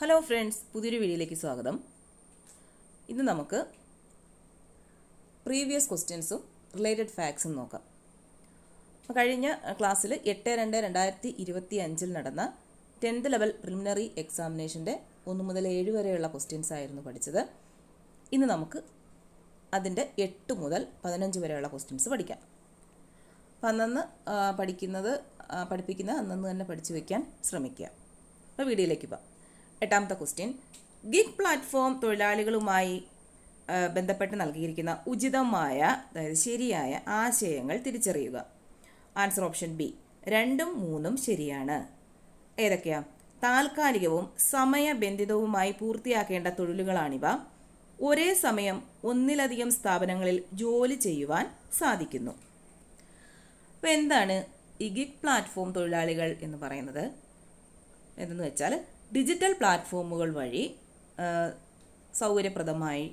Hello friends പുതിയൊരു വീഡിയോയിലേക്ക് സ്വാഗതം. ഇന്ന് നമുക്ക് പ്രീവിയസ് ക്വസ്റ്റ്യൻസും റിലേറ്റഡ് ഫാക്ട്സും നോക്കാം. അപ്പോൾ കഴിഞ്ഞ ക്ലാസ്സിൽ എട്ട് രണ്ട് രണ്ടായിരത്തി ഇരുപത്തി അഞ്ചിൽ നടന്ന ടെൻത്ത് ലെവൽ പ്രിലിമിനറി എക്സാമിനേഷന്റെ ഒന്ന് മുതൽ ഏഴ് വരെയുള്ള ക്വസ്റ്റ്യൻസ് ആയിരുന്നു പഠിച്ചത്. ഇന്ന് നമുക്ക് അതിന്റെ എട്ട് മുതൽ പതിനഞ്ച് വരെയുള്ള ക്വസ്റ്റ്യൻസ് പഠിക്കാം. അപ്പം അന്നന്ന് പഠിക്കുന്നത് പഠിപ്പിക്കുന്നത് പഠിപ്പിക്കുന്ന അന്നന്ന് തന്നെ പഠിച്ചു വയ്ക്കാൻ ശ്രമിക്കുക. അപ്പോൾ വീഡിയോയിലേക്ക് പോകാം. എട്ടാമത്തെ ക്വസ്റ്റ്യൻ ഗിഗ് പ്ലാറ്റ്ഫോം തൊഴിലാളികളുമായി ബന്ധപ്പെട്ട് നൽകിയിരിക്കുന്ന ഉചിതമായ അതായത് ശരിയായ ആശയങ്ങൾ തിരിച്ചറിയുക. ആൻസർ ഓപ്ഷൻ ബി രണ്ടും മൂന്നും ശരിയാണ്. ഏതൊക്കെയാ? താൽക്കാലികവും സമയബന്ധിതവുമായി പൂർത്തിയാക്കേണ്ട തൊഴിലുകളാണിവ. ഒരേ സമയം ഒന്നിലധികം സ്ഥാപനങ്ങളിൽ ജോലി ചെയ്യുവാൻ സാധിക്കുന്നു. അപ്പോൾ എന്താണ് ഈ ഗിഗ് പ്ലാറ്റ്ഫോം തൊഴിലാളികൾ എന്ന് പറയുന്നത്? എന്തെന്ന് വെച്ചാൽ ഡിജിറ്റൽ പ്ലാറ്റ്ഫോമുകൾ വഴി സൗകര്യപ്രദമായി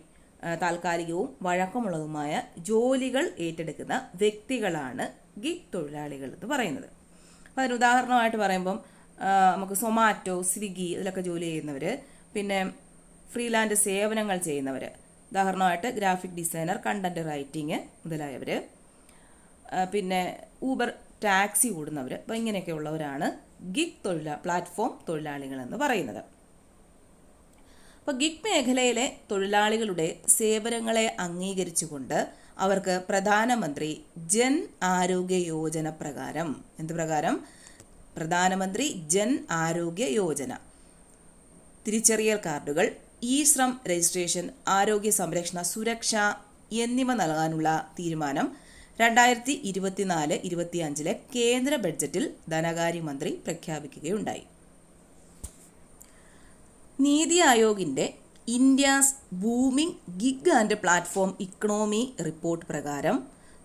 താൽക്കാലികവും വഴക്കമുള്ളതുമായ ജോലികൾ ഏറ്റെടുക്കുന്ന വ്യക്തികളാണ് ഗിഗ് തൊഴിലാളികൾ എന്ന് പറയുന്നത്. അപ്പോൾ അതിന് ഉദാഹരണമായിട്ട് പറയുമ്പം നമുക്ക് സൊമാറ്റോ സ്വിഗ്ഗി ഇതിലൊക്കെ ജോലി ചെയ്യുന്നവർ പിന്നെ ഫ്രീലാൻഡ് സേവനങ്ങൾ ചെയ്യുന്നവർ ഉദാഹരണമായിട്ട് ഗ്രാഫിക് ഡിസൈനർ കണ്ടന്റ് റൈറ്റിംഗ് മുതലായവർ പിന്നെ ഊബർ ടാക്സി ഓടുന്നവർ അപ്പോൾ ഇങ്ങനെയൊക്കെ ഉള്ളവരാണ് ഗിഗ് തൊഴിലാ പ്ലാറ്റ്ഫോം തൊഴിലാളികൾ എന്ന് പറയുന്നത്. അപ്പോൾ ഗിഗ് മേഖലയിലെ തൊഴിലാളികളുടെ സേവനങ്ങളെ അംഗീകരിച്ചുകൊണ്ട് അവർക്ക് പ്രധാനമന്ത്രി ജൻ ആരോഗ്യ യോജന പ്രകാരം എന്ത് പ്രകാരം? പ്രധാനമന്ത്രി ജൻ ആരോഗ്യ യോജന. തിരിച്ചറിയൽ കാർഡുകൾ ഇ ശ്രം രജിസ്ട്രേഷൻ ആരോഗ്യ സംരക്ഷണ സുരക്ഷ എന്നിവ നൽകാനുള്ള തീരുമാനം രണ്ടായിരത്തി ഇരുപത്തിനാല് ഇരുപത്തിയഞ്ചിലെ കേന്ദ്ര ബഡ്ജറ്റിൽ ധനകാര്യമന്ത്രി പ്രഖ്യാപിക്കുകയുണ്ടായി. NITI ആയോഗിന്റെ India's booming gig and platform economy report പ്രകാരം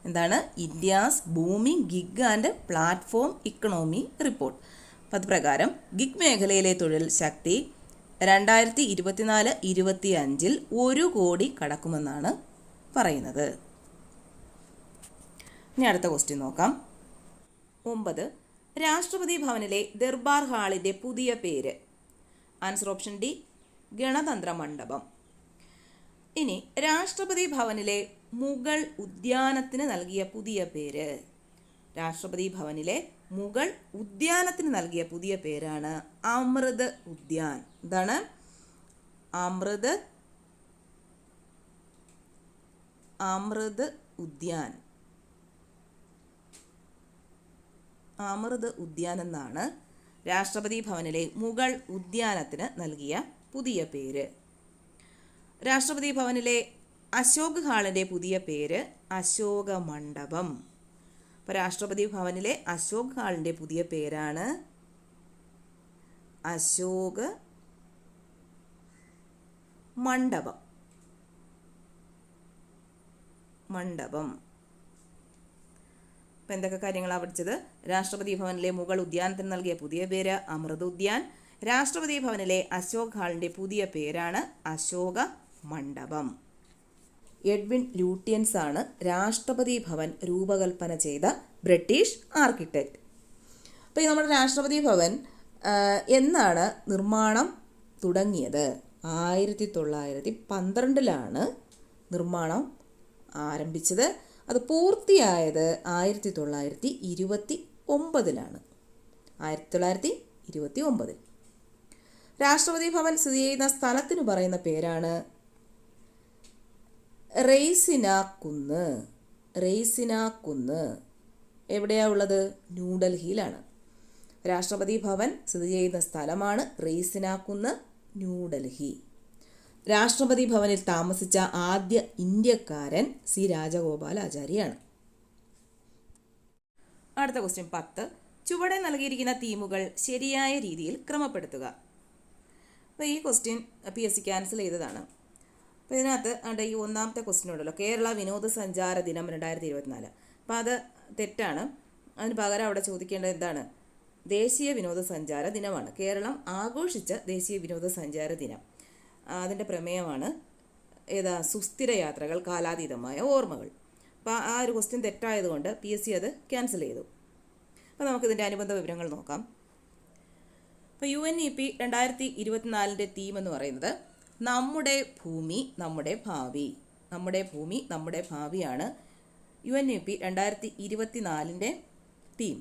എന്താണ്? India's booming gig and platform economy report. അപ്പം അത് പ്രകാരം ഗിഗ് മേഖലയിലെ തൊഴിൽ ശക്തി രണ്ടായിരത്തി ഇരുപത്തിനാല് ഇരുപത്തി അഞ്ചിൽ ഒരു കോടി കടക്കുമെന്നാണ് പറയുന്നത്. ഇനി അടുത്ത ക്വസ്റ്റ്യൻ നോക്കാം. ഒമ്പത് രാഷ്ട്രപതി ഭവനിലെ ദർബാർ ഹാളിന്റെ പുതിയ പേര്. ആൻസർ ഓപ്ഷൻ ഡി ഗണതന്ത്ര മണ്ഡപം. ഇനി രാഷ്ട്രപതി ഭവനിലെ മുഗൾ ഉദ്യാനത്തിന് നൽകിയ പുതിയ പേര്. രാഷ്ട്രപതി ഭവനിലെ മുഗൾ ഉദ്യാനത്തിന് നൽകിയ പുതിയ പേരാണ് അമൃത് ഉദ്യാൻ. എന്താണ് അമൃത് അമൃത് ഉദ്യാൻ. അമൃത് ഉദ്യാൻ എന്നാണ് രാഷ്ട്രപതി ഭവനിലെ മുഗൾ ഉദ്യാനത്തിന് നൽകിയ പുതിയ പേര്. രാഷ്ട്രപതി ഭവനിലെ അശോക് ഹാളിന്റെ പുതിയ പേര് അശോക മണ്ഡപം. അപ്പോൾ രാഷ്ട്രപതി ഭവനിലെ അശോക് ഹാളിന്റെ പുതിയ പേരാണ് അശോക മണ്ഡപം. മണ്ഡപം. അപ്പം എന്തൊക്കെ കാര്യങ്ങളാണ് പഠിച്ചത്? രാഷ്ട്രപതി ഭവനിലെ മുഗൾ ഉദ്യാനത്തിന് നൽകിയ പുതിയ പേര് അമൃത ഉദ്യാൻ. രാഷ്ട്രപതി ഭവനിലെ അശോക് ഹാളിന്റെ പുതിയ പേരാണ് അശോക മണ്ഡപം. എഡ്വിൻ ലൂട്ടിയൻസ് ആണ് രാഷ്ട്രപതി ഭവൻ രൂപകൽപ്പന ചെയ്ത ബ്രിട്ടീഷ് ആർക്കിടെക്റ്റ് അപ്പോൾ ഈ നമ്മുടെ രാഷ്ട്രപതി ഭവൻ എന്നാണ് നിർമ്മാണം തുടങ്ങിയത്? ആയിരത്തി തൊള്ളായിരത്തി പന്ത്രണ്ടിലാണ് നിർമ്മാണം ആരംഭിച്ചത്. അത് പൂർത്തിയായത് ആയിരത്തി തൊള്ളായിരത്തി ഇരുപത്തി ഒമ്പതിലാണ് ആയിരത്തി തൊള്ളായിരത്തി ഇരുപത്തി ഒമ്പതിൽ രാഷ്ട്രപതി ഭവൻ സ്ഥിതി ചെയ്യുന്ന സ്ഥലത്തിന് പറയുന്ന പേരാണ് റെയ്സിന കുന്ന് റെയ്സിന കുന്ന് എവിടെയാണ് ഉള്ളത്? ന്യൂഡൽഹിയിലാണ്. രാഷ്ട്രപതി ഭവൻ സ്ഥിതി ചെയ്യുന്ന സ്ഥലമാണ് റെയ്സിന കുന്ന് ന്യൂഡൽഹി. രാഷ്ട്രപതി ഭവനിൽ താമസിച്ച ആദ്യ ഇന്ത്യക്കാരൻ സി രാജഗോപാലാചാരിയാണ് അടുത്ത ക്വസ്റ്റ്യൻ പത്ത്. ചുവടെ നൽകിയിരിക്കുന്ന തീമുകൾ ശരിയായ രീതിയിൽ ക്രമപ്പെടുത്തുക. അപ്പോൾ ഈ question P S C cancel ചെയ്തതാണ്. അപ്പോൾ ഇതിനകത്ത് അവിടെ ഈ ഒന്നാമത്തെ ക്വസ്റ്റ്യൻ ഉണ്ടല്ലോ. കേരള വിനോദസഞ്ചാര ദിനം രണ്ടായിരത്തി ഇരുപത്തിനാല് അപ്പോൾ അത് തെറ്റാണ്. അതിന് പകരം അവിടെ ചോദിക്കേണ്ടത് എന്താണ്? ദേശീയ വിനോദസഞ്ചാര ദിനമാണ്. കേരളം ആഘോഷിച്ച ദേശീയ വിനോദസഞ്ചാര ദിനം. അതിന്റെ പ്രമേയമാണ്. ഏതാ സുസ്ഥിര യാത്രകൾ കാലാതീതമായ ഓർമ്മകൾ. അപ്പോൾ ആ ഒരു ക്വസ്റ്റ്യൻ തെറ്റായതുകൊണ്ട് പി എസ് സി അത് ക്യാൻസൽ ചെയ്തു. അപ്പോൾ നമുക്കിതിന്റെ അനുബന്ധ വിവരങ്ങൾ നോക്കാം. അപ്പോൾ യു എൻ ഇ പി രണ്ടായിരത്തി ഇരുപത്തിനാലിന്റെ തീം എന്ന് പറയുന്നത് നമ്മുടെ ഭൂമി നമ്മുടെ ഭാവി. നമ്മുടെ ഭൂമി നമ്മുടെ ഭാവിയാണ് യു എൻ ഇ പി രണ്ടായിരത്തി ഇരുപത്തിനാലിന്റെ തീം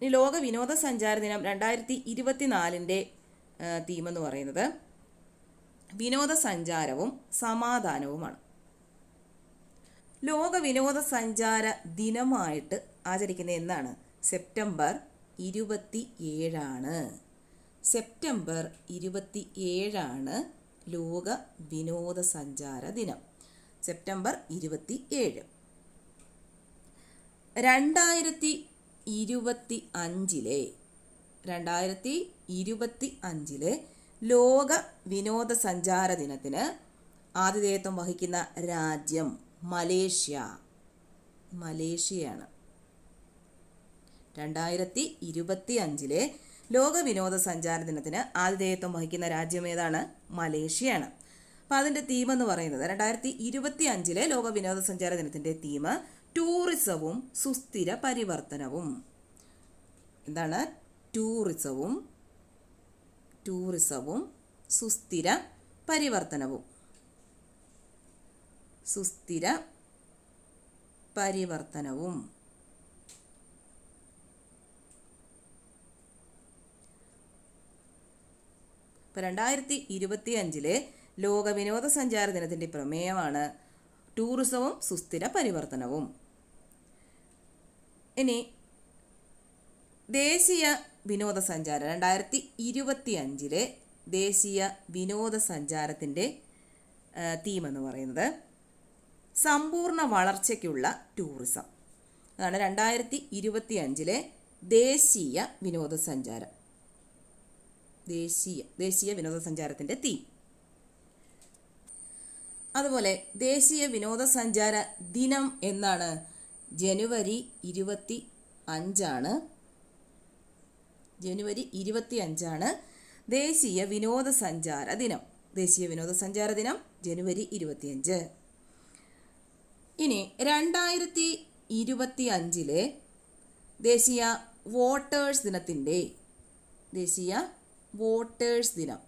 ഇനി ലോക വിനോദസഞ്ചാര ദിനം രണ്ടായിരത്തി ഇരുപത്തിനാലിന്റെ തീം എന്ന് പറയുന്നത് വിനോദസഞ്ചാരവും സമാധാനവുമാണ്. ലോക വിനോദസഞ്ചാര ദിനമായിട്ട് ആചരിക്കുന്ന എന്നാണ് സെപ്റ്റംബർ ഇരുപത്തി ഏഴാണ് സെപ്റ്റംബർ ഇരുപത്തി ഏഴാണ് ലോക വിനോദസഞ്ചാര ദിനം. സെപ്റ്റംബർ ഇരുപത്തി ഏഴ് രണ്ടായിരത്തി ഇരുപത്തി അഞ്ചിലെ രണ്ടായിരത്തി ഇരുപത്തി അഞ്ചിലെ ലോക വിനോദസഞ്ചാര ദിനത്തിന് ആതിഥേയത്വം വഹിക്കുന്ന രാജ്യം മലേഷ്യ. മലേഷ്യയാണ്. രണ്ടായിരത്തി ഇരുപത്തി അഞ്ചിലെ ലോക വിനോദസഞ്ചാര ദിനത്തിന് ആതിഥേയത്വം വഹിക്കുന്ന രാജ്യം ഏതാണ്? മലേഷ്യയാണ്. അപ്പം അതിന്റെ തീം എന്ന് പറയുന്നത് രണ്ടായിരത്തി ഇരുപത്തി അഞ്ചിലെ ലോക വിനോദസഞ്ചാര ദിനത്തിന്റെ തീം ടൂറിസവും സുസ്ഥിര പരിവർത്തനവും. എന്താണ്? ടൂറിസവും ടൂറിസവും സുസ്ഥിര പരിവർത്തനവും. സുസ്ഥിര പരിവർത്തനവും. ഇപ്പം രണ്ടായിരത്തി ഇരുപത്തി അഞ്ചിലെ ലോക വിനോദസഞ്ചാര ദിനത്തിന്റെ പ്രമേയമാണ് ടൂറിസവും സുസ്ഥിര പരിവർത്തനവും. ഇനി ദേശീയ വിനോദസഞ്ചാരം രണ്ടായിരത്തി ഇരുപത്തി അഞ്ചിലെ ദേശീയ വിനോദസഞ്ചാരത്തിന്റെ തീം എന്ന് പറയുന്നത്. സമ്പൂർണ വളർച്ചയ്ക്കുള്ള ടൂറിസം. അതാണ് രണ്ടായിരത്തി ഇരുപത്തി അഞ്ചിലെ ദേശീയ വിനോദസഞ്ചാരം. ദേശീയ ദേശീയ വിനോദസഞ്ചാരത്തിന്റെ തീം. അതുപോലെ ദേശീയ വിനോദസഞ്ചാര ദിനം എന്നാണ് ജനുവരി ഇരുപത്തി അഞ്ചാണ് ജനുവരി ഇരുപത്തി അഞ്ചാണ് ദേശീയ വിനോദസഞ്ചാര ദിനം. ദേശീയ വിനോദസഞ്ചാര ദിനം ജനുവരി ഇരുപത്തിയഞ്ച്. ഇനി രണ്ടായിരത്തി ഇരുപത്തി അഞ്ചിലെ ദേശീയ വോട്ടേഴ്സ് ദിനത്തിന്റെ ദേശീയ വോട്ടേഴ്സ് ദിനം.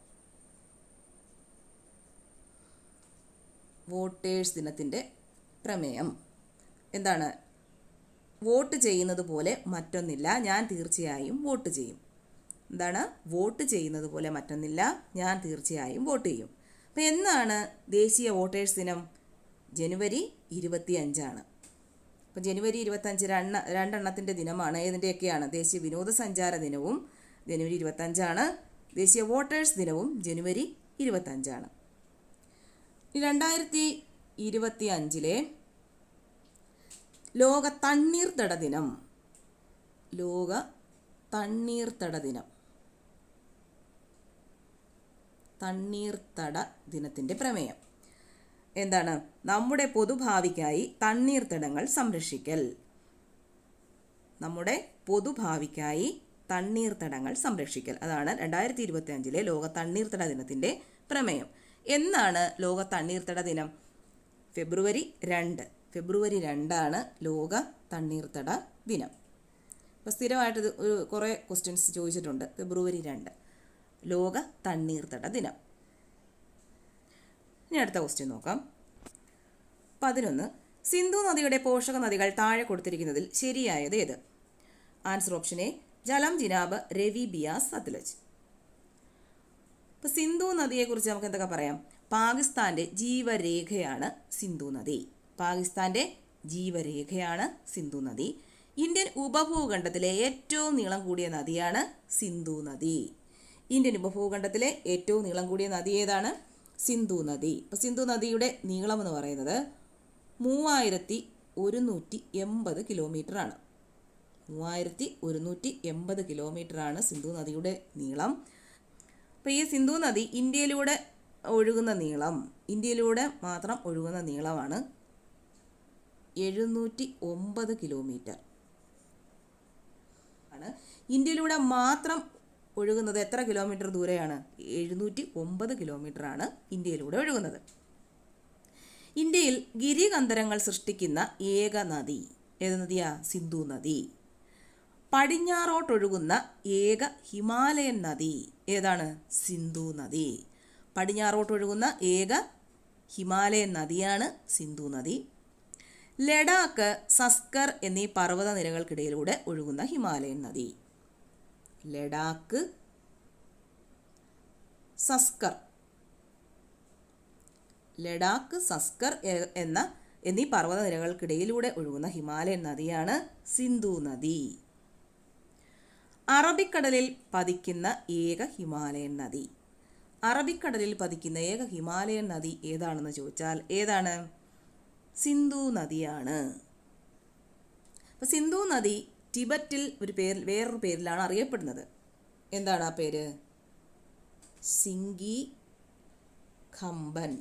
വോട്ടേഴ്സ് ദിനത്തിന്റെ പ്രമേയം. എന്താണ്? വോട്ട് ചെയ്യുന്നത് പോലെ മറ്റൊന്നില്ല. ഞാൻ തീർച്ചയായും വോട്ട് ചെയ്യും. എന്താണ്? വോട്ട് ചെയ്യുന്നത് പോലെ മറ്റൊന്നില്ല. ഞാൻ തീർച്ചയായും വോട്ട് ചെയ്യും. അപ്പോൾ എന്നാണ് ദേശീയ വോട്ടേഴ്സ് ദിനം? ജനുവരി ഇരുപത്തി അഞ്ചാണ് അപ്പോൾ ജനുവരി ഇരുപത്തഞ്ച് രണ്ട രണ്ടെണ്ണത്തിന്റെ ദിനമാണ്. ഏതിന്റെയൊക്കെയാണ് ദേശീയ വിനോദസഞ്ചാര ദിനവും ജനുവരി ഇരുപത്തഞ്ചാണ് ദേശീയ വോട്ടേഴ്സ് ദിനവും ജനുവരി ഇരുപത്തഞ്ചാണ് രണ്ടായിരത്തി ഇരുപത്തി അഞ്ചിലെ ലോക തണ്ണീർത്തട ദിനം ലോക തണ്ണീർത്തട ദിനം തണ്ണീർത്തട ദിനത്തിന്റെ പ്രമേയം. എന്താണ്? നമ്മുടെ പൊതുഭാവിക്കായി തണ്ണീർത്തടങ്ങൾ സംരക്ഷിക്കൽ. നമ്മുടെ പൊതുഭാവിക്കായി തണ്ണീർത്തടങ്ങൾ സംരക്ഷിക്കൽ. അതാണ് രണ്ടായിരത്തി ഇരുപത്തി അഞ്ചിലെ ലോക തണ്ണീർത്തട ദിനത്തിന്റെ പ്രമേയം. എന്നാണ് ലോക തണ്ണീർത്തട ദിനം? ഫെബ്രുവരി രണ്ട്. ഫെബ്രുവരി രണ്ടാണ് ലോക തണ്ണീർത്തട ദിനം. അപ്പോൾ സ്ഥിരമായിട്ട് ഒരു കുറേ ക്വസ്റ്റ്യൻസ് ചോദിച്ചിട്ടുണ്ട്. ഫെബ്രുവരി രണ്ട് ലോക തണ്ണീർത്തട ദിനം. ഇനി അടുത്ത ക്വസ്റ്റ്യൻ നോക്കാം. പതിനൊന്ന് സിന്ധു നദിയുടെ പോഷക നദികൾ താഴെ കൊടുത്തിരിക്കുന്നതിൽ ശരിയായത് ഏത്? ആൻസർ ഓപ്ഷൻ എ ജലം ജിനാബ് രവി ബിയാസ് സത്ലജ്. ഇപ്പോൾ സിന്ധു നദിയെക്കുറിച്ച് നമുക്ക് എന്തൊക്കെ പറയാം? പാകിസ്ഥാന്റെ ജീവരേഖയാണ് സിന്ധു നദി. പാകിസ്ഥാന്റെ ജീവരേഖയാണ് സിന്ധു നദി. ഇന്ത്യൻ ഉപഭൂഖണ്ഡത്തിലെ ഏറ്റവും നീളം കൂടിയ നദിയാണ് സിന്ധു നദി. ഇന്ത്യൻ ഉപഭൂഖണ്ഡത്തിലെ ഏറ്റവും നീളം കൂടിയ നദി ഏതാണ്? സിന്ധു നദി. ഇപ്പോൾ സിന്ധു നദിയുടെ നീളം എന്ന് പറയുന്നത് മൂവായിരത്തി ഒരുന്നൂറ്റി എൺപത് കിലോമീറ്ററാണ് മൂവായിരത്തി ഒരുന്നൂറ്റി എൺപത് കിലോമീറ്ററാണ് സിന്ധു നദിയുടെ നീളം. അപ്പോൾ ഈ സിന്ധു നദി ഇന്ത്യയിലൂടെ ഒഴുകുന്ന നീളം ഇന്ത്യയിലൂടെ മാത്രം ഒഴുകുന്ന നീളമാണ് എഴുന്നൂറ്റി ഒമ്പത് കിലോമീറ്റർ. ആണ്. ഇന്ത്യയിലൂടെ മാത്രം ഒഴുകുന്നത് എത്ര കിലോമീറ്റർ ദൂരെയാണ്? എഴുന്നൂറ്റി ഒമ്പത് കിലോമീറ്ററാണ് ഇന്ത്യയിലൂടെ ഒഴുകുന്നത്. ഇന്ത്യയിൽ ഗിരികന്ധരങ്ങൾ സൃഷ്ടിക്കുന്ന ഏക നദി. ഏത് നദിയാ? സിന്ധു നദി. പടിഞ്ഞാറോട്ടൊഴുകുന്ന ഏക ഹിമാലയൻ നദി ഏതാണ്? സിന്ധു നദി. പടിഞ്ഞാറോട്ടൊഴുകുന്ന ഏക ഹിമാലയൻ നദിയാണ് സിന്ധു നദി. ലഡാക്ക് സസ്കർ എന്നീ പർവത നിരകൾക്കിടയിലൂടെ ഒഴുകുന്ന ഹിമാലയൻ നദി. ലഡാക്ക് സസ്കർ. ലഡാക്ക് സസ്കർ എന്ന എന്നീ പർവത നിരകൾക്കിടയിലൂടെ ഒഴുകുന്ന ഹിമാലയൻ നദിയാണ് സിന്ധു നദി. അറബിക്കടലിൽ പതിക്കുന്ന ഏക ഹിമാലയൻ നദി. അറബിക്കടലിൽ പതിക്കുന്ന ഏക ഹിമാലയൻ നദി ഏതാണെന്ന് ചോദിച്ചാൽ ഏതാണ്? സിന്ധു നദിയാണ്. അപ്പോൾ സിന്ധു നദി ടിബറ്റിൽ ഒരു പേരിൽ വേറൊരു പേരിലാണ് അറിയപ്പെടുന്നത്. എന്താണ് ആ പേര്? സിംഗി ഖമ്പൻ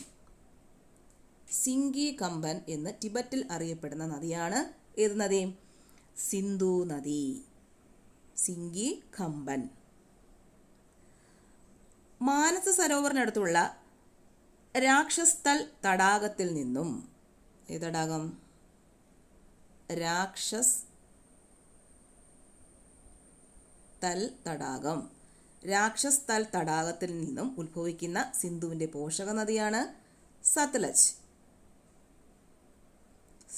സിംഗി കമ്പൻ എന്ന് ടിബറ്റിൽ അറിയപ്പെടുന്ന നദിയാണ്. ഏത് നദി? സിന്ധു നദി. സിംഗി ഖമ്പൻ മാനസ സരോവറിനടുത്തുള്ള രാക്ഷസ്ഥൽ തടാകത്തിൽ നിന്നും ഏത് തടാകം രാക്ഷസ് തൽ തടാകം. രാക്ഷസ് തൽ തടാകത്തിൽ നിന്നും ഉത്ഭവിക്കുന്ന സിന്ധുവിന്റെ പോഷക നദിയാണ് സത്ലജ്.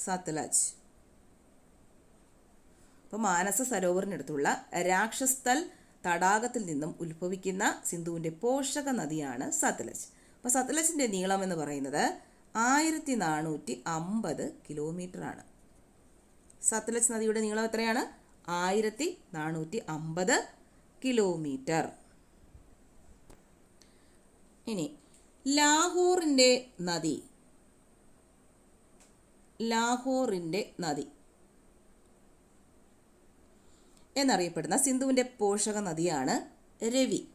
സത്ലജ്. അപ്പോൾ മാനസ സരോവറിനടുത്തുള്ള രാക്ഷസ്ഥൽ തടാകത്തിൽ നിന്നും ഉത്ഭവിക്കുന്ന സിന്ധുവിന്റെ പോഷക നദിയാണ് സത്ലജ്. അപ്പോൾ സത്ലജിന്റെ നീളം എന്ന് പറയുന്നത് ആയിരത്തി നാനൂറ്റി അമ്പത് കിലോമീറ്ററാണ്. സത്ലജ് നദിയുടെ നീളം എത്രയാണ്? ആയിരത്തി നാനൂറ്റി അമ്പത് കിലോമീറ്റർ. ഇനി ലാഹോറിന്റെ നദി. ലാഹോറിന്റെ നദി. എന്നറിയപ്പെടുന്ന സിന്ധുവിന്റെ പോഷക നദിയാണ് രവി.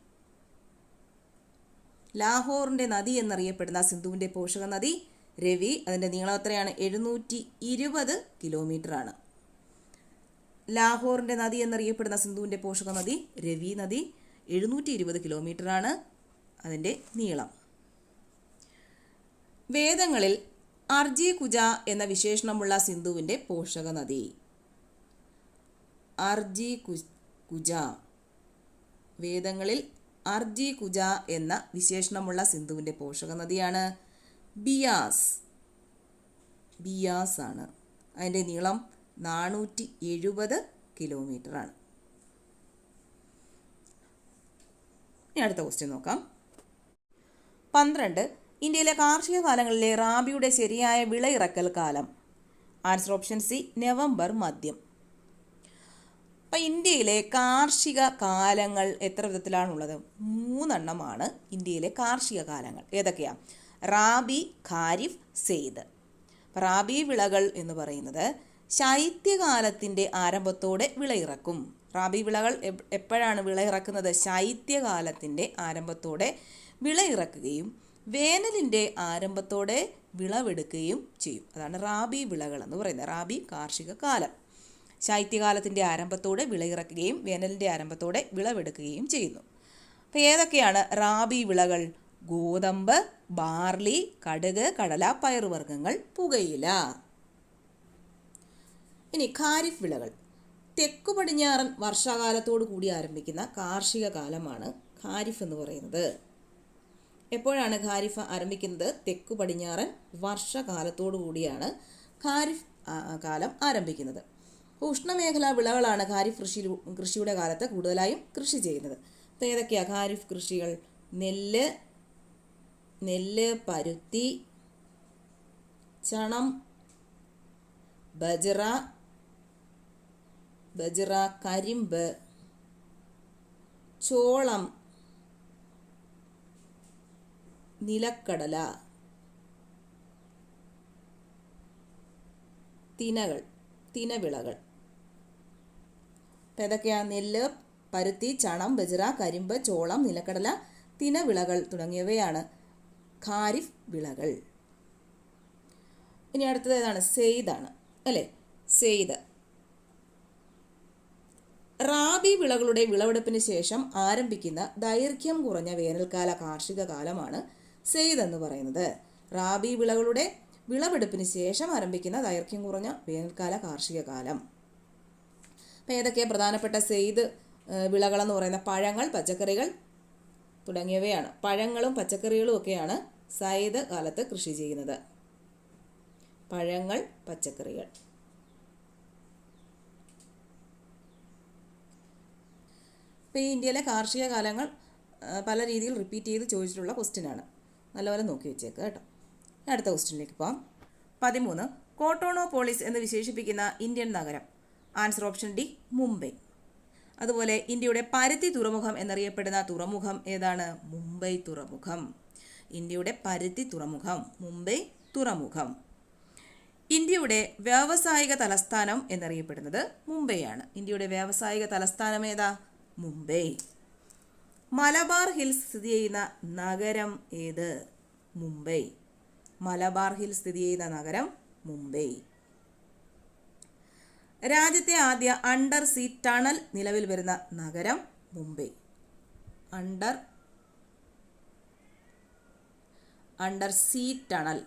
ലാഹോറിന്റെ നദി എന്നറിയപ്പെടുന്ന സിന്ധുവിന്റെ പോഷക നദി രവി അതിന്റെ നീളം എത്രയാണ്? എഴുന്നൂറ്റി ഇരുപത് കിലോമീറ്ററാണ്. ലാഹോറിന്റെ നദി എന്നറിയപ്പെടുന്ന സിന്ധുവിന്റെ പോഷക നദി രവി നദി എഴുന്നൂറ്റി ഇരുപത് കിലോമീറ്ററാണ് അതിന്റെ നീളം. വേദങ്ങളിൽ അർജി കുജ എന്ന വിശേഷണമുള്ള സിന്ധുവിന്റെ പോഷക നദി. അർജി കുജ വേദങ്ങളിൽ അർജി കുജ എന്ന വിശേഷണമുള്ള സിന്ധുവിന്റെ പോഷക നദിയാണ്. ബിയാസ്. ബിയാസ് ആണ്. അതിന്റെ നീളം നാനൂറ്റി എഴുപത് കിലോമീറ്ററാണ് ഇനി അടുത്ത ക്വസ്റ്റ്യൻ നോക്കാം. പന്ത്രണ്ട്. ഇന്ത്യയിലെ കാർഷിക കാലങ്ങളിലെ റാബിയുടെ ശരിയായ വിളയിറക്കൽ കാലം. ആൻസർ ഓപ്ഷൻ സി നവംബർ മധ്യം അപ്പം ഇന്ത്യയിലെ കാർഷിക കാലങ്ങൾ എത്ര വിധത്തിലാണുള്ളത്? മൂന്നെണ്ണമാണ് ഇന്ത്യയിലെ കാർഷിക കാലങ്ങൾ. ഏതൊക്കെയാണ് റാബി ഖാരിഫ് സെയ്ദ്. റാബി വിളകൾ എന്ന് പറയുന്നത് ശൈത്യകാലത്തിന്റെ ആരംഭത്തോടെ വിളയിറക്കും. റാബി വിളകൾ എപ്പോഴാണ് വിളയിറക്കുന്നത്? ശൈത്യകാലത്തിന്റെ ആരംഭത്തോടെ വിളയിറക്കുകയും വേനലിന്റെ ആരംഭത്തോടെ വിളവെടുക്കുകയും ചെയ്യും. അതാണ് റാബി വിളകൾ എന്ന് പറയുന്നത്. റാബി കാർഷിക കാലം. ശൈത്യകാലത്തിന്റെ ആരംഭത്തോടെ വിളയിറക്കുകയും വേനലിന്റെ ആരംഭത്തോടെ വിളവെടുക്കുകയും ചെയ്യുന്നു. അപ്പോൾ ഏതൊക്കെയാണ്? റാബി വിളകൾ ഗോതമ്പ് ബാർലി കടുക് കടല പയറുവർഗങ്ങൾ പുകയില. ഇനി ഖാരിഫ് വിളകൾ. തെക്കു പടിഞ്ഞാറൻ വർഷകാലത്തോടു കൂടി ആരംഭിക്കുന്ന കാർഷിക കാലമാണ് ഖാരിഫ് എന്ന് പറയുന്നത്. എപ്പോഴാണ് ഖാരിഫ് ആരംഭിക്കുന്നത്? തെക്കു പടിഞ്ഞാറൻ വർഷകാലത്തോടു കൂടിയാണ് ഖാരിഫ് കാലം ആരംഭിക്കുന്നത്. ഉഷ്ണമേഖലാ വിളകളാണ് ഖാരിഫ് കൃഷി കൃഷിയുടെ കാലത്ത് കൂടുതലായും കൃഷി ചെയ്യുന്നത്. അപ്പോൾ ഏതൊക്കെയാണ് ഖാരിഫ് കൃഷികൾ? നെല്ല് നെല്ല് പരുത്തി ചണം ബജറ ബജറ കരിമ്പ് ചോളം നിലക്കടല തിനകൾ തിനവിളകൾ. അപ്പം ഏതൊക്കെയാ നെല്ല് പരുത്തി ചണം ബജ്റ കരിമ്പ് ചോളം നിലക്കടല തിനവിളകൾ തുടങ്ങിയവയാണ് ഖാരിഫ് വിളകൾ. ഇനി അടുത്തത് ഏതാണ്? സെയ്ദാണ്. അല്ലേ? സെയ്ദ്. റാബി വിളകളുടെ വിളവെടുപ്പിന് ശേഷം ആരംഭിക്കുന്ന ദൈർഘ്യം കുറഞ്ഞ വേനൽക്കാല കാർഷിക കാലമാണ് സെയ്ദ് എന്ന് പറയുന്നത്. റാബി വിളകളുടെ വിളവെടുപ്പിന് ശേഷം ആരംഭിക്കുന്ന ദൈർഘ്യം കുറഞ്ഞ വേനൽക്കാല കാർഷിക കാലം. അപ്പോൾ ഏതൊക്കെയാണ് പ്രധാനപ്പെട്ട സെയ്ത് വിളകളെന്ന് പറയുന്ന പഴങ്ങൾ പച്ചക്കറികൾ തുടങ്ങിയവയാണ്. പഴങ്ങളും പച്ചക്കറികളും ഒക്കെയാണ് സൈദ് കാലത്ത് കൃഷി ചെയ്യുന്നത്. പഴങ്ങൾ പച്ചക്കറികൾ. ഇപ്പോൾ ഈ ഇന്ത്യയിലെ കാർഷിക കാലങ്ങൾ പല രീതിയിൽ റിപ്പീറ്റ് ചെയ്ത് ചോദിച്ചിട്ടുള്ള ക്വസ്റ്റ്യനാണ് നല്ലപോലെ നോക്കി വെച്ചേക്ക് കേട്ടോ. അടുത്ത ക്വസ്റ്റ്യനിലേക്ക് പോകാം പതിമൂന്ന്. കോട്ടോണോപോളിസ് എന്ന് വിശേഷിപ്പിക്കുന്ന ഇന്ത്യൻ നഗരം. Answer option D Mumbai. അതുപോലെ ഇന്ത്യയുടെ പരുത്തി തുറമുഖം എന്നറിയപ്പെടുന്ന തുറമുഖം ഏതാണ്? മുംബൈ തുറമുഖം. ഇന്ത്യയുടെ പരുത്തി തുറമുഖം മുംബൈ തുറമുഖം. ഇന്ത്യയുടെ വ്യാവസായിക തലസ്ഥാനം എന്നറിയപ്പെടുന്നത് മുംബൈയാണ്. ഇന്ത്യയുടെ വ്യാവസായിക തലസ്ഥാനം ഏതാ? മുംബൈ. മലബാർ ഹിൽസ് സ്ഥിതി ചെയ്യുന്ന നഗരം ഏത്? മുംബൈ. മലബാർ ഹിൽസ് സ്ഥിതി ചെയ്യുന്ന നഗരം മുംബൈ. രാജ്യത്തെ ആദ്യ അണ്ടർ സീ ടണൽ നിലവിൽ വരുന്ന നഗരം Mumbai. Under under sea tunnel.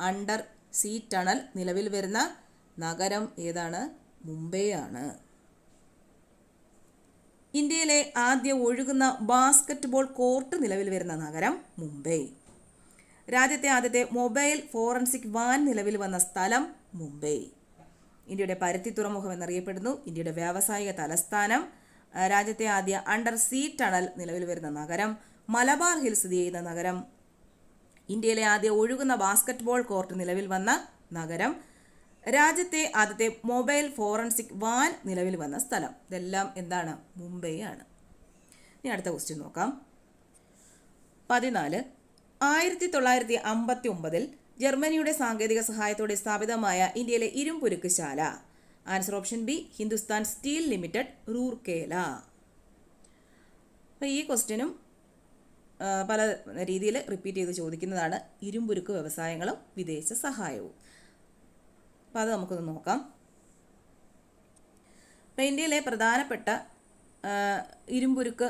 Under sea tunnel നിലവിൽ വരുന്ന നഗരം ഏതാണ്? മുംബൈ ആണ് ഇന്ത്യയിലെ ആദ്യ ഒഴുകുന്ന ബാസ്കറ്റ് ബോൾ കോർട്ട് നിലവിൽ വരുന്ന നഗരം മുംബൈ. രാജ്യത്തെ ആദ്യത്തെ മൊബൈൽ ഫോറൻസിക് വാൻ നിലവിൽ വന്ന സ്ഥലം മുംബൈ. ഇന്ത്യയുടെ പരുത്തി തുറമുഖം എന്നറിയപ്പെടുന്നു. ഇന്ത്യയുടെ വ്യാവസായിക തലസ്ഥാനം രാജ്യത്തെ ആദ്യ അണ്ടർ സീ ടണൽ നിലവിൽ വരുന്ന നഗരം മലബാർ ഹിൽ സ്ഥിതി ചെയ്യുന്ന നഗരം. ഇന്ത്യയിലെ ആദ്യ ഒഴുകുന്ന ബാസ്കറ്റ് ബോൾ കോർട്ട് നിലവിൽ വന്ന നഗരം. രാജ്യത്തെ ആദ്യത്തെ മൊബൈൽ ഫോറൻസിക് വാൻ നിലവിൽ വന്ന സ്ഥലം. ഇതെല്ലാം എന്താണ്? മുംബൈ ആണ്. ഇനി അടുത്ത ക്വസ്റ്റ്യൻ നോക്കാം. പതിനാല് ആയിരത്തി തൊള്ളായിരത്തി അമ്പത്തി ഒമ്പതിൽ ജർമ്മനിയുടെ സാങ്കേതിക സഹായത്തോടെ സ്ഥാപിതമായ ഇന്ത്യയിലെ ഇരുമ്പുരുക്ക് ശാല. Answer option B Hindustan steel limited Rourkela അപ്പോൾ ഈ ക്വസ്റ്റ്യനും പല രീതിയിൽ റിപ്പീറ്റ് ചെയ്ത് ചോദിക്കുന്നതാണ് ഇരുമ്പുരുക്ക് വ്യവസായങ്ങളും വിദേശ സഹായവും. അപ്പോൾ അത് നമുക്കൊന്ന് നോക്കാം. അപ്പോൾ ഇന്ത്യയിലെ പ്രധാനപ്പെട്ട ഇരുമ്പുരുക്ക്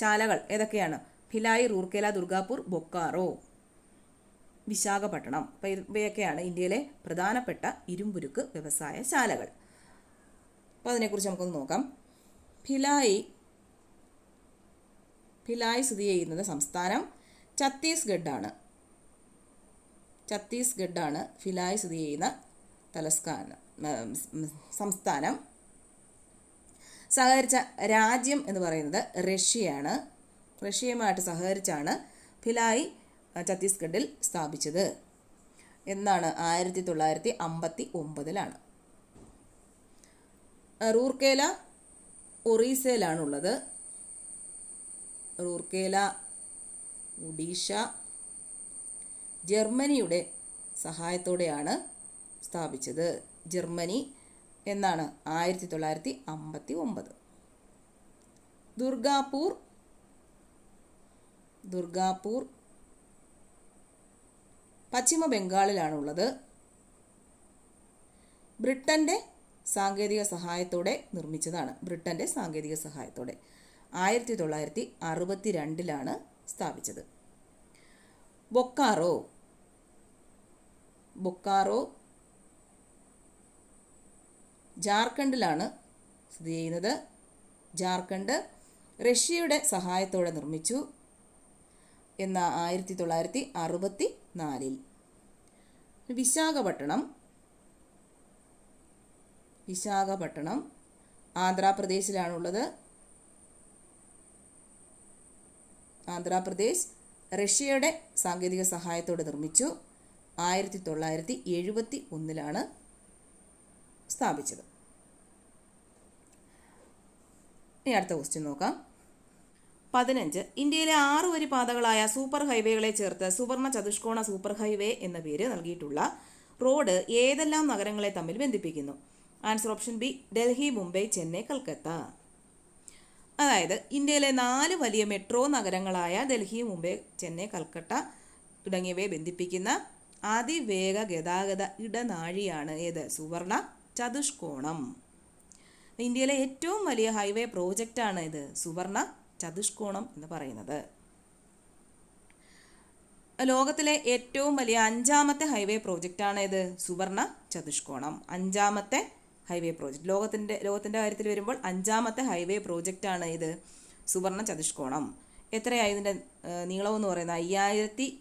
ശാലകൾ ഏതൊക്കെയാണ്? ഭിലായി റൂർക്കേല ദുർഗാപൂർ ബൊക്കാറോ. വിശാഖപട്ടണം അപ്പോൾ ഇവയൊക്കെയാണ് ഇന്ത്യയിലെ പ്രധാനപ്പെട്ട ഇരുമ്പുരുക്ക് വ്യവസായ ശാലകൾ. അപ്പോൾ അതിനെക്കുറിച്ച് നമുക്കൊന്ന് നോക്കാം. ഭിലായി ഭിലായ് സ്ഥിതി ചെയ്യുന്നത് സംസ്ഥാനം ഛത്തീസ്ഗഡാണ്. ഛത്തീസ്ഗഡാണ് ഫിലായി സ്ഥിതി ചെയ്യുന്ന തലസ്ഥാനം സംസ്ഥാനം. സഹകരിച്ച രാജ്യം എന്ന് പറയുന്നത് റഷ്യയാണ്. റഷ്യയുമായിട്ട് സഹകരിച്ചാണ് അഹ്, ഛത്തീസ്ഗഡിൽ സ്ഥാപിച്ചത്. എന്നാണ് ആയിരത്തി തൊള്ളായിരത്തി അമ്പത്തി ഒമ്പതിലാണ് റൂർക്കേല ഒറീസയിലാണുള്ളത്. റൂർക്കേല ഒഡീഷ ജർമ്മനിയുടെ സഹായത്തോടെയാണ് സ്ഥാപിച്ചത്. ജർമ്മനി എന്നാണ് ആയിരത്തി തൊള്ളായിരത്തി അമ്പത്തി ഒമ്പത് ദുർഗാപൂർ ദുർഗാപൂർ പശ്ചിമ ബംഗാളിലാണ് ഉള്ളത് ബ്രിട്ടന്റെ സാങ്കേതിക സഹായത്തോടെ നിർമ്മിച്ചതാണ്. ബ്രിട്ടന്റെ സാങ്കേതിക സഹായത്തോടെ ആയിരത്തി തൊള്ളായിരത്തി അറുപത്തി രണ്ടിലാണ് സ്ഥാപിച്ചത്. ബൊക്കാറോ. ബൊക്കാറോ ജാർഖണ്ഡിലാണ് സ്ഥിതി ചെയ്യുന്നത്. ജാർഖണ്ഡ് റഷ്യയുടെ സഹായത്തോടെ നിർമ്മിച്ചു. എന്ന ആയിരത്തി തൊള്ളായിരത്തി അറുപത്തി നാലിൽ വിശാഖപട്ടണം. വിശാഖപട്ടണം. ആന്ധ്രാപ്രദേശിലാണുള്ളത്. ആന്ധ്രാപ്രദേശ് റഷ്യയുടെ സാങ്കേതിക സഹായത്തോടെ നിർമ്മിച്ചു. ആയിരത്തി തൊള്ളായിരത്തി എഴുപത്തി ഒന്നിലാണ് സ്ഥാപിച്ചത്. ഇനി അടുത്ത ക്വസ്റ്റ്യൻ നോക്കാം. പതിനഞ്ച്. ഇന്ത്യയിലെ ആറു വരി പാതകളായ സൂപ്പർ ഹൈവേകളെ ചേർത്ത് സുവർണ ചതുഷ്കോണ സൂപ്പർ ഹൈവേ എന്ന പേര് നൽകിയിട്ടുള്ള റോഡ് ഏതെല്ലാം നഗരങ്ങളെ തമ്മിൽ ബന്ധിപ്പിക്കുന്നു? Answer option B Delhi Mumbai Chennai Calcutta. അതായത് ഇന്ത്യയിലെ നാല് വലിയ മെട്രോ നഗരങ്ങളായ ഡൽഹി മുംബൈ ചെന്നൈ കൽക്കട്ട തുടങ്ങിയവയെ ബന്ധിപ്പിക്കുന്ന അതിവേഗ ഗതാഗത ഇടനാഴിയാണ് ഏത്? സുവർണ ചതുഷ്കോണം. ഇന്ത്യയിലെ ഏറ്റവും വലിയ ഹൈവേ പ്രോജക്റ്റാണ് ഇത്. സുവർണ ചതുഷ്കോണം എന്ന് പറയുന്നത്. ലോകത്തിലെ ഏറ്റവും വലിയ അഞ്ചാമത്തെ ഹൈവേ പ്രോജക്റ്റ് ആണ് ഇത് സുവർണ ചതുഷ്കോണം. അഞ്ചാമത്തെ ഹൈവേ പ്രോജക്റ്റ്. ലോകത്തിന്റെ ലോകത്തിന്റെ കാര്യത്തിൽ വരുമ്പോൾ അഞ്ചാമത്തെ ഹൈവേ പ്രോജക്റ്റ് ആണ് ഇത്. സുവർണ ചതുഷ്കോണം. എത്രയായി ഇതിന്റെ നീളമെന്ന് പറയുന്നത്? അയ്യായിരത്തി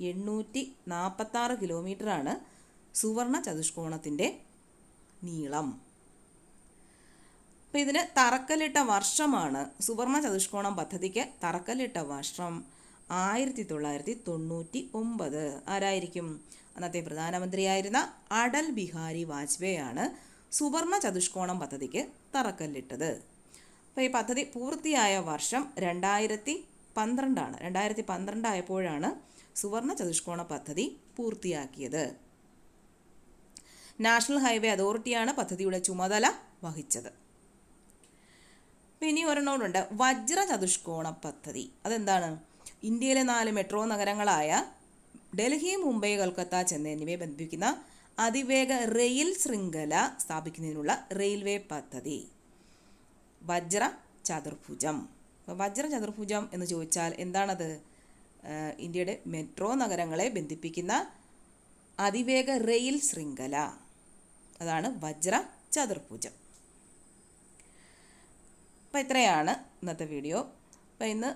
എണ്ണൂറ്റി നാൽപ്പത്താറ് കിലോമീറ്ററാണ് സുവർണ ചതുഷ്കോണത്തിന്റെ നീളം. അപ്പോൾ ഇതിന് തറക്കല്ലിട്ട വർഷമാണ് സുവർണ ചതുഷ്കോണം പദ്ധതിക്ക് തറക്കല്ലിട്ട വർഷം ആയിരത്തി തൊള്ളായിരത്തി തൊണ്ണൂറ്റി ഒമ്പത് ആരായിരിക്കും? അന്നത്തെ പ്രധാനമന്ത്രിയായിരുന്ന അടൽ ബിഹാരി വാജ്പേയി ആണ് സുവർണ ചതുഷ്കോണം പദ്ധതിക്ക് തറക്കല്ലിട്ടത്. അപ്പോൾ ഈ പദ്ധതി പൂർത്തിയായ വർഷം രണ്ടായിരത്തി പന്ത്രണ്ടാണ് രണ്ടായിരത്തി പന്ത്രണ്ടായപ്പോഴാണ് സുവർണ ചതുഷ്കോണ പദ്ധതി പൂർത്തിയാക്കിയത്. നാഷണൽ ഹൈവേ അതോറിറ്റിയാണ് പദ്ധതിയുടെ ചുമതല വഹിച്ചത്. ഇനി ഒരെണ്ണോടുണ്ട് വജ്ര ചതുഷ്കോണ പദ്ധതി അതെന്താണ്? ഇന്ത്യയിലെ നാല് മെട്രോ നഗരങ്ങളായ ഡൽഹി മുംബൈ കൊൽക്കത്ത ചെന്നൈ എന്നിവയെ ബന്ധിപ്പിക്കുന്ന അതിവേഗ റെയിൽ ശൃംഖല സ്ഥാപിക്കുന്നതിനുള്ള റെയിൽവേ പദ്ധതി. വജ്ര ചതുർഭുജം വജ്ര ചതുർഭുജം എന്ന് ചോദിച്ചാൽ എന്താണത്? ഇന്ത്യയുടെ മെട്രോ നഗരങ്ങളെ ബന്ധിപ്പിക്കുന്ന അതിവേഗ റെയിൽ ശൃംഖല. അതാണ് വജ്ര ചതുർഭുജം അപ്പോൾ ഇത്രയാണ് ഇന്നത്തെ വീഡിയോ. അപ്പോൾ ഇന്ന്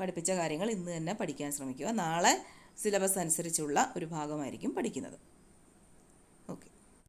പഠിപ്പിച്ച കാര്യങ്ങൾ ഇന്ന് തന്നെ പഠിക്കാൻ ശ്രമിക്കുക. നാളെ സിലബസ് അനുസരിച്ചുള്ള ഒരു ഭാഗമായിരിക്കും പഠിക്കുന്നത്.